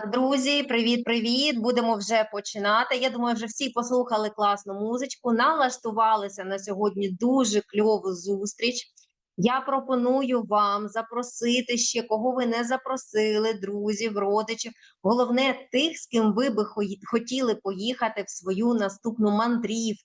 Так, друзі, привіт-привіт! Будемо вже починати. Я думаю, вже всі послухали класну музичку, налаштувалися на сьогодні дуже кльову зустріч. Я пропоную вам запросити ще кого ви не запросили, друзів, родичів. Головне, тих, з ким ви би хотіли поїхати в свою наступну мандрівку,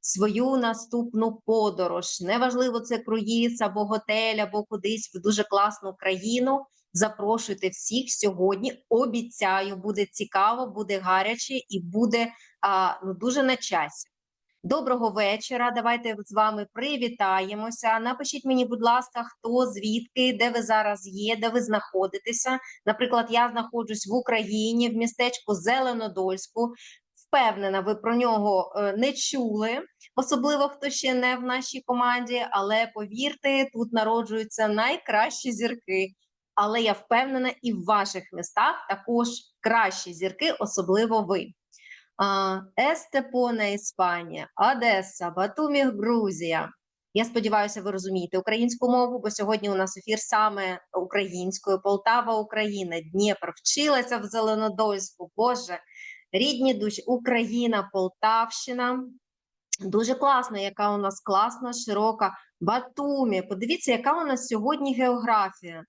свою наступну подорож. Неважливо, це круїз або готель, або кудись в дуже класну країну. Запрошуйте всіх сьогодні. Обіцяю, буде цікаво, буде гаряче і буде а, ну, дуже на часі. Доброго вечора. Давайте з вами привітаємося. Напишіть мені, будь ласка, хто звідки, де ви зараз є, де ви знаходитеся. Наприклад, я знаходжусь в Україні, в містечку Зеленодольську. Впевнена, ви про нього е, не чули, особливо хто ще не в нашій команді. Але повірте, тут народжуються найкращі зірки. Але я впевнена, і в ваших містах також кращі зірки, особливо ви. Естепона, Іспанія, Одеса, Батумі, Грузія. Я сподіваюся, ви розумієте українську мову, бо сьогодні у нас ефір саме українською. Полтава, Україна, Дніпро. Вчилася в Зеленодольську. Боже, рідні душі, Україна, Полтавщина. Дуже класно, яка у нас класна, широка. Батумі. Подивіться, яка у нас сьогодні географія.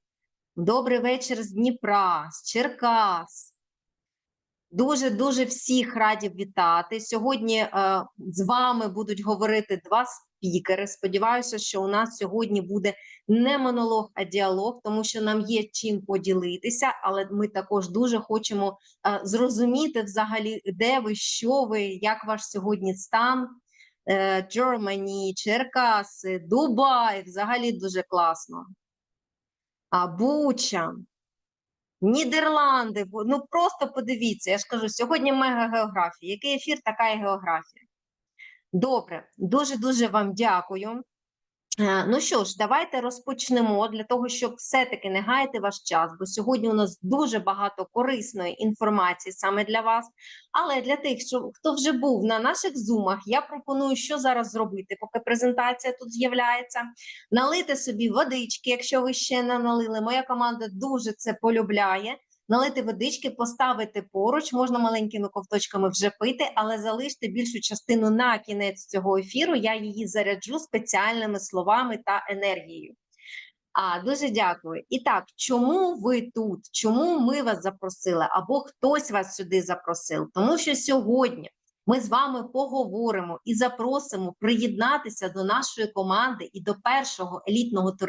Добрий вечір з Дніпра, з Черкас. Дуже дуже всіх раді вітати. Сьогодні е, з вами будуть говорити два спікери. Сподіваюся, що у нас сьогодні буде не монолог, а діалог, тому що нам є чим поділитися, але ми також дуже хочемо е, зрозуміти взагалі, де ви, що ви, як ваш сьогодні стан. Е, Черкаси, Дубай. Взагалі дуже класно. А Буча. Нідерланди, ну просто подивіться, я ж кажу, сьогодні мега географія. Який ефір, така і географія. Добре, дуже-дуже вам дякую. Е, Ну що ж, давайте розпочнемо для того, щоб все-таки не гаяти ваш час, бо сьогодні у нас дуже багато корисної інформації саме для вас. Але для тих, що хто вже був на наших зумах, я пропоную, що зараз зробити, поки презентація тут з'являється. Налити собі водички, якщо ви ще не налили. Моя команда дуже це полюбляє. Налити водички, поставити поруч, можна маленькими ковточками вже пити, але залиште більшу частину на кінець цього ефіру. Я її заряджу спеціальними словами та енергією. А дуже дякую. І так, чому ви тут? Чому ми вас запросили? Або хтось вас сюди запросив? Тому що сьогодні ми з вами поговоримо і запросимо приєднатися до нашої команди і до першого елітного туризму.